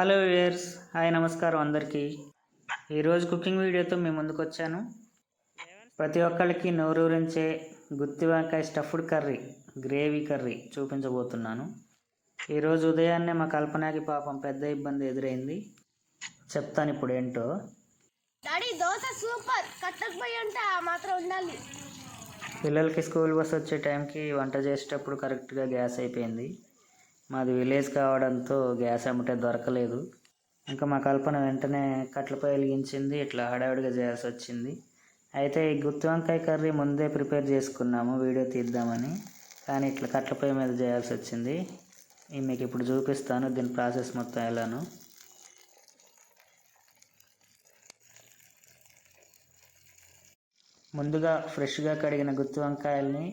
Hello viewers hi నమస్కారం అందరికీ. ఈరోజు కుకింగ్ వీడియోతో మీ ముందుకు వచ్చాను ప్రతి ఒక్కరికి నోరూరించే గుత్తి వంకాయ స్టఫ్డ్ కర్రీ గ్రేవీ కర్రీ చూపించబోతున్నాను. ఈరోజు ఉదయాన్నే మా కల్పనకి పాపం పెద్ద ఇబ్బంది ఎదురైంది. చెప్తాను ఇప్పుడు ఏంటో. Daddy dosa super. కట్టకపోయి ఉంటే ఆ మాత్రం ఉండాలి. పిల్లలకి స్కూల్ బస్ వచ్చే టైంకి వంట చేసేటప్పుడు కరెక్ట్గా గ్యాస్ అయిపోయింది. మాది విలేజ్ కావడంతో గ్యాస్ అమ్మటే దొరకలేదు. ఇంకా మా కల్పన వెంటనే కట్లపై వెలిగించింది ఇట్లా హడావిడిగా చేయాల్సి వచ్చింది. అయితే ఈ గుత్తి వంకాయ కర్రీ ముందే ప్రిపేర్ చేసుకున్నాము వీడియో తీద్దామని. కానీ ఇట్లా కట్లపై మీద చేయాల్సి వచ్చింది. మీకు ఇప్పుడు చూపిస్తాను దీని ప్రాసెస్ మొత్తం ఎలానో. ముందుగా ఫ్రెష్గా కడిగిన గుత్తి వంకాయల్ని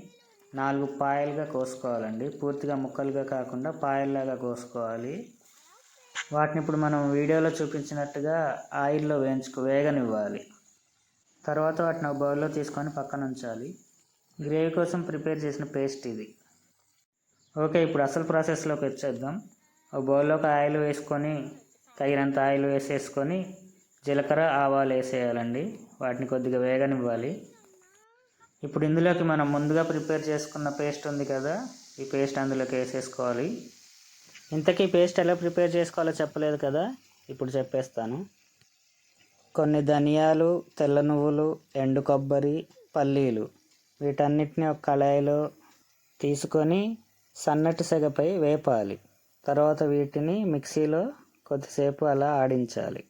నాలుగు పాయలుగా కోసుకోవాలండి. పూర్తిగా ముక్కలుగా కాకుండా పాయల్లాగా కోసుకోవాలి. వాటిని ఇప్పుడు మనం వీడియోలో చూపించినట్టుగా ఆయిల్లో వేయించుకు వేగనివ్వాలి. తర్వాత వాటిని ఒక బౌల్లో తీసుకొని పక్కన ఉంచాలి గ్రేవీ కోసం ప్రిపేర్ చేసిన పేస్ట్ ఇది. ఓకే ఇప్పుడు అసలు ప్రాసెస్లోకి వచ్చేద్దాం. ఒక బౌల్లోకి ఆయిల్ వేసుకొని తగినంత ఆయిల్ వేసేసుకొని జీలకర్ర ఆవాలు వేసేయాలండి. వాటిని కొద్దిగా వేగనివ్వాలి. ఇప్పుడు ఇందులోకి మనం ముందుగా ప్రిపేర్ చేసుకున్న పేస్ట్ ఉంది కదా ఈ పేస్ట్ అందులోకి వేసేసుకోవాలి. ఇంతకీ పేస్ట్ ఎలా ప్రిపేర్ చేసుకోవాలో చెప్పలేదు కదా ఇప్పుడు చెప్పేస్తాను. కొన్ని ధనియాలు తెల్ల నువ్వులు ఎండు కొబ్బరి పల్లీలు వీటన్నిటిని ఒక కళాయిలో తీసుకొని సన్నటి సెగపై వేపాలి. తర్వాత వీటిని మిక్సీలో కొద్దిసేపు అలా ఆడించాలి.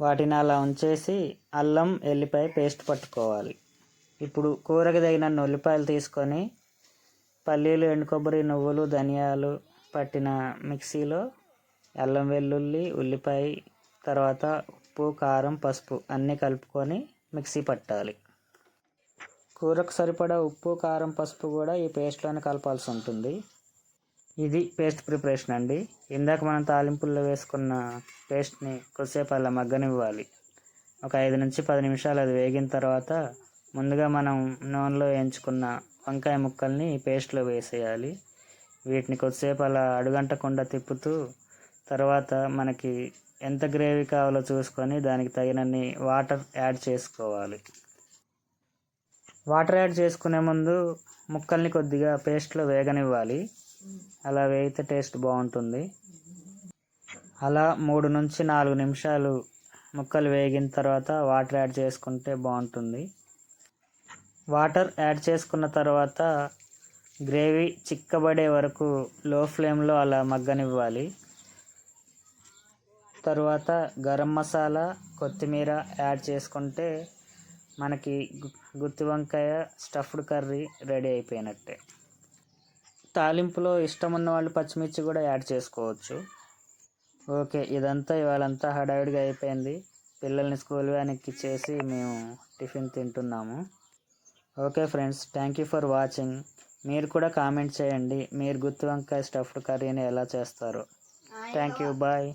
వాటిని అలా ఉంచేసి అల్లం ఎల్లిపాయ పేస్ట్ పట్టుకోవాలి. ఇప్పుడు కూరకు తగినన్ని ఉల్లిపాయలు తీసుకొని పల్లీలు ఎండు కొబ్బరి నువ్వులు ధనియాలు పట్టిన మిక్సీలో అల్లం వెల్లుల్లి ఉల్లిపాయ తర్వాత ఉప్పు కారం పసుపు అన్నీ కలుపుకొని మిక్సీ పట్టాలి. కూరకు సరిపడా ఉప్పు కారం పసుపు కూడా ఈ పేస్ట్లోనే కలపాల్సి ఉంటుంది. ఇది పేస్ట్ ప్రిపరేషన్ అండి. ఇందాక మనం తాలింపుల్లో వేసుకున్న పేస్ట్ని కొద్దిసేపు అలా మగ్గనివ్వాలి. ఒక ఐదు నుంచి పది నిమిషాలు అది వేగిన తర్వాత ముందుగా మనం నూనెలో ఎంచుకున్న వంకాయ ముక్కల్ని పేస్ట్లో వేసేయాలి. వీటిని కొద్దిసేపు అలా అడుగంటకుండా తిప్పుతూ తర్వాత మనకి ఎంత గ్రేవీ కావాలో చూసుకొని దానికి తగినన్ని వాటర్ యాడ్ చేసుకోవాలి. వాటర్ యాడ్ చేసుకునే ముందు ముక్కల్ని కొద్దిగా పేస్ట్లో వేగనివ్వాలి. అలా వేయితే టేస్ట్ బాగుంటుంది. అలా మూడు నుంచి నాలుగు నిమిషాలు ముక్కలు వేగిన తర్వాత వాటర్ యాడ్ చేసుకుంటే బాగుంటుంది. వాటర్ యాడ్ చేసుకున్న తర్వాత గ్రేవీ చిక్కబడే వరకు లో ఫ్లేమ్లో అలా మగ్గనివ్వాలి. తర్వాత గరం మసాలా కొత్తిమీర యాడ్ చేసుకుంటే మనకి గుత్తి వంకాయ స్టఫ్డ్ కర్రీ రెడీ అయిపోయినట్టే. తాలింపులో ఇష్టం ఉన్న వాళ్ళు పచ్చిమిర్చి కూడా యాడ్ చేసుకోవచ్చు. ఓకే ఇదంతా ఇవాళంతా హడావిడిగా అయిపోయింది. పిల్లల్ని స్కూల్ వ్యాన్కి చేసి మేము టిఫిన్ తింటున్నాము. Okay friends thank you for watching. మీరు కూడా కామెంట్ చేయండి. మీరు గుత్తి వంకాయ స్టఫ్డ్ కర్రీని ఎలా చేస్తారో? Thank you bye.